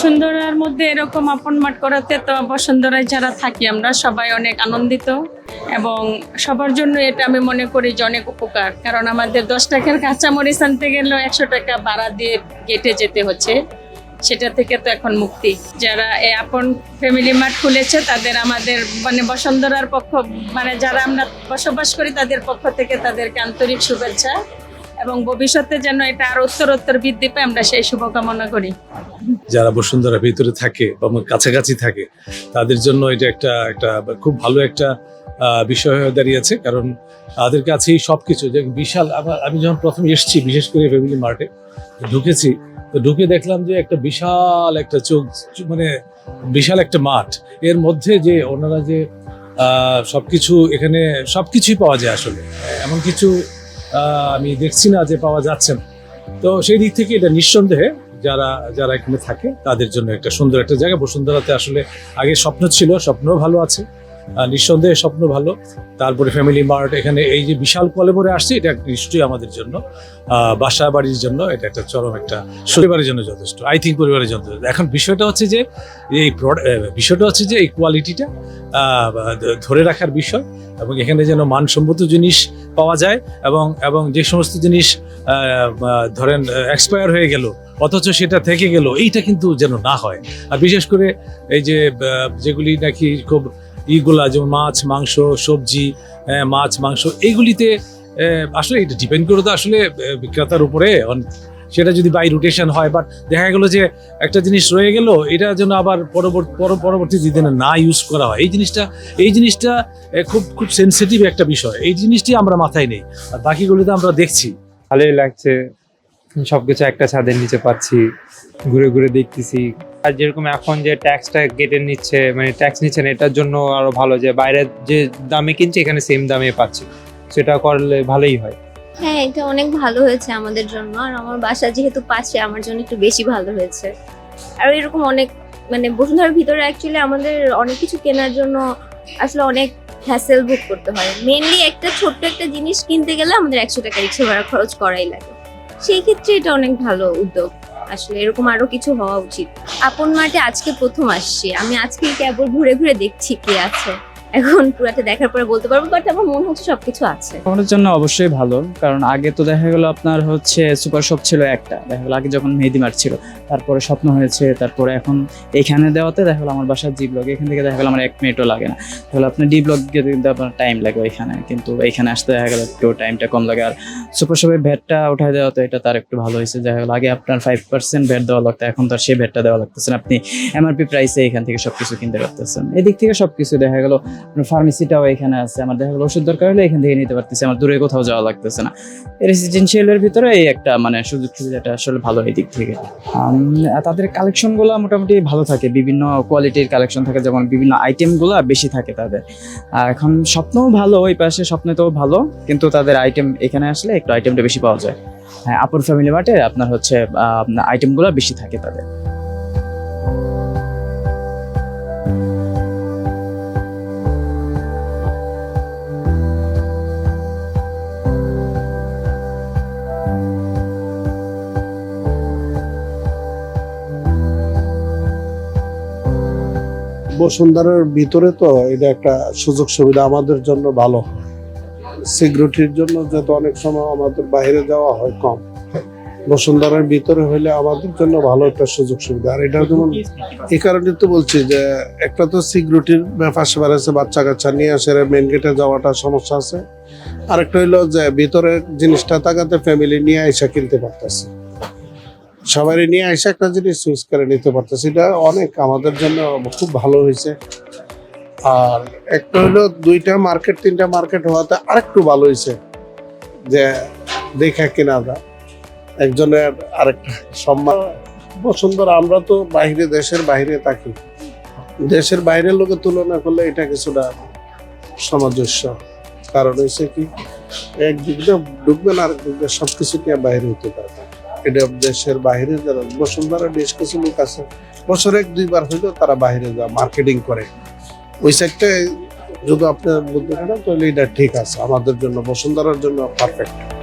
বসুন্ধরার মধ্যে এরকম আপন মাঠ করাতে তো বসুন্ধরায় যারা থাকি আমরা, সবাই অনেক আনন্দিত এবং সবার জন্য এটা আমি মনে করি যে অনেক উপকার। কারণ আমাদের দশ টাকার কাঁচামরিচ আনতে গেলেও একশো টাকা ভাড়া দিয়ে গেটে যেতে হচ্ছে। সেটা থেকে তো এখন মুক্তি। যারা এই আপন ফ্যামিলি মার্ট খুলেছে, তাদের আমাদের মানে বসুন্ধরার পক্ষ মানে যারা আমরা বসবাস করি, তাদের পক্ষ থেকে তাদেরকে আন্তরিক শুভেচ্ছা। এবং ভবিষ্যতে যেন এটা আরও উত্তরোত্তর বৃদ্ধি পায়, আমরা সেই শুভকামনা করি। যারা বসুন্ধরা ভিতরে থাকে বা কাছাকাছি থাকে, তাদের জন্য এটা একটা একটা খুব ভালো একটা বিষয় হয়ে দাঁড়িয়েছে কারণ তাদের কাছেই সব কিছু যে বিশাল আমি যখন প্রথম এসেছি, বিশেষ করে ফ্যামিলি মার্টে, ঢুকেছি, তো ঢুকে দেখলাম যে একটা বিশাল একটা চোখ মানে বিশাল একটা মাঠ। এর মধ্যে যে ওনারা যে সব কিছু এখানে সব কিছুই পাওয়া যায় আসলে। এমন কিছু আমি দেখছি না যে পাওয়া যাচ্ছে না। তো সেই দিক থেকে এটা নিঃসন্দেহে যারা যারা এখানে থাকে, তাদের জন্য একটা সুন্দর একটা জায়গা। বসুন্ধরাতে আসলে আগে স্বপ্ন ছিল, স্বপ্নও ভালো আছে। নিঃসন্দেহে স্বপ্ন ভালো। তারপরে ফ্যামিলি মার্ট এখানে এই যে বিশাল কলেবরে আসছে, এটা নিশ্চয়ই আমাদের জন্য বাসা বাড়ির জন্য এটা একটা চরম একটা পরিবারের জন্য যথেষ্ট আই থিঙ্ক পরিবারের জন্য। এখন বিষয়টা হচ্ছে যে এই বিষয়টা হচ্ছে যে এই কোয়ালিটিটা ধরে রাখার বিষয় এবং এখানে যেন মানসম্মত জিনিস পাওয়া যায় এবং এবং যে সমস্ত জিনিস ধরেন এক্সপায়ার হয়ে গেল অথচ সেটা থেকে গেল এইটা কিন্তু যেন না হয়। আর বিশেষ করে এই যে যেগুলি নাকি খুব ইগুলা যেমন মাছ মাংস সবজি আহ, মাছ মাংস এইগুলিতে আসলে এটা ডিপেন্ড করে তো আসলে বিক্রেতার উপরে সেটা যদি বাই রোটেশন হয় বাট দেখা গেল যে একটা জিনিস রয়ে গেল, এটা যেন আবার পরবর্তী পর- পরবর্তী দিনে না ইউজ করা হয়। এই জিনিসটা এই জিনিসটা খুব খুব সেন্সিটিভ একটা বিষয়। এই জিনিসটি আমরা মাথায় নেই। আর বাকিগুলো তো আমরা দেখছি। ভালোই লাগছে। সবকিছু একটা ছাদের নিচে পাচ্ছি, ঘুরে ঘুরে দেখতেছি। আর যেরকম এখন যে ট্যাক্সটা কেটে নিচ্ছে মানে ট্যাক্স নিচ্ছে না, এটার জন্য আরও ভালো যে বাইরে যে দামে কিনছে, এখানে সেম দামে পাচ্ছি। সেটা করলে ভালোই হয়। হ্যাঁ এটা অনেক ভালো হয়েছে আমাদের জন্য। আর আমার বাসা যেহেতু পাশে, আমার জন্য একটু বেশি ভালো হয়েছে। আর এরকম অনেক মানে বসুন্ধরার ভিতরে অ্যাকচুয়ালি আমাদের অনেক কিছু কেনার জন্য আসলে অনেক হ্যাসেল বুক করতে হয়। মেনলি একটা ছোট্ট একটা জিনিস কিনতে গেলে আমাদের একশো টাকা রিক্সা ভাড়া খরচ করাই লাগে। সেই ক্ষেত্রে এটা অনেক ভালো উদ্যোগ। আসলে এরকম আরও কিছু হওয়া উচিত। আপন মাঠে আজকে প্রথম আসছি। আমি আজকে কেবল ঘুরে ঘুরে দেখছি কি আছে। এখন পুরাটা দেখার পরে বলতে পারব বাট আমার মনে হচ্ছে সবকিছু আছে। আমাদের জন্য অবশ্যই ভালো, কারণ আগে তো দেখা গেলো আপনার হচ্ছে সুপার শপ ছিল একটা, দেখা গেল আগে যখন মেহেদি মার্ট ছিল, তারপরে স্বপ্ন হয়েছে, তারপরে এখন এখানে দেওয়াতে দেখা গেলো আমার বাসার জি ব্লগ এখান থেকে দেখা গেলো আমার এক মিনিটও লাগে না। তাহলে আপনার ডি ব্লগ কিন্তু আপনার টাইম লাগে এখানে কিন্তু এইখানে আসতে দেখা গেলো একটু টাইমটা কম লাগে, আর সুপার শপে ভ্যাটটা উঠায় দেওয়া তো এটা তার একটু ভালো হয়েছে, দেখা গেলো আগে আপনার ফাইভ পার্সেন্ট ভ্যাট দেওয়া লাগতো, এখন তো আর সেই ভ্যাটটা দেওয়া লাগতেছে না, আপনি এমআরপি প্রাইসে এখান থেকে সবকিছু কিনতে পারতেছেন। এদিক থেকে সবকিছু দেখা গেলো ফার্মেসিটাও এখানে আছে। আমার দেখা গেলো ওষুধ দরকার হলে এখান থেকে নিতে পারতেছি। আমার দূরে কোথাও যাওয়া লাগতেছে না। রেসিডেন্সিয়ালের ভিতরে এই একটা মানে সুযোগ সুবিধাটা আসলে ভালো এই দিক থেকে। তাদের কালেকশনগুলো মোটামুটি ভালো থাকে। বিভিন্ন কোয়ালিটির কালেকশন থাকে। যেমন বিভিন্ন আইটেমগুলো বেশি থাকে তাদের। এখন স্বপ্নও ভালো ওই পাশে স্বপ্নেতেও ভালো। কিন্তু তাদের আইটেম এখানে আসলে একটু আইটেমটা বেশি পাওয়া যায়। হ্যাঁ আপুর ফ্যামিলি মার্টে আপনার হচ্ছে আইটেমগুলো বেশি থাকে তাদের। বসুন্ধরার ভিতরে তো এটা একটা সুযোগ সুবিধা আমাদের জন্য ভালো। সিকিউরিটির জন্য যেহেতু অনেক সময় আমাদের বাইরে যাওয়া হয় কম। বসুন্ধরার ভিতরে হইলে আমাদের জন্য ভালো একটা সুযোগ সুবিধা। আর এটা যেমন এই কারণে তো বলছি যে একটা তো সিকিউরিটির ব্যাপার স্যাপার আছে বাচ্চা কাচ্চা নিয়ে আসে মেন গেটে যাওয়াটা সমস্যা আছে। আরেকটা হইল যে ভিতরে জিনিসটা তাকাতে ফ্যামিলি নিয়ে আইসা কিনতে পারতেছে। সবাই নিয়ে এসে একটা জিনিস চুজ করে নিতে পারতেছে। এটা অনেক আমাদের জন্য খুব ভালো হয়েছে। আর একটা হলো দুইটা মার্কেট তিনটা মার্কেট হওয়াতে আরেকটু ভালো হয়েছে যে দেখা কেনা যায় একজনের আরেকটা সম্মান। বসুন্ধরা আমরা তো বাইরে, দেশের বাইরে থাকি। দেশের বাইরের লোকের তুলনা করলে এটা কিছুটা সামঞ্জস্য। কারণ হয়েছে কি একদিক দিয়ে ঢুকবেন আরেক দিয়ে সবকিছু নিয়ে বাইরে হতে পারবেন এটা দেশের বাইরে যারা বসুন্ধরা বেশ কিছু লোক আছে। বছরে এক, দুইবার হইলেও তারা বাইরে যা মার্কেটিং করে। ওই সাইডটায় যদি আপনার বুদ্ধি করেন তাহলে এটা ঠিক আছে। আমাদের জন্য, বসুন্ধরার জন্য পারফেক্ট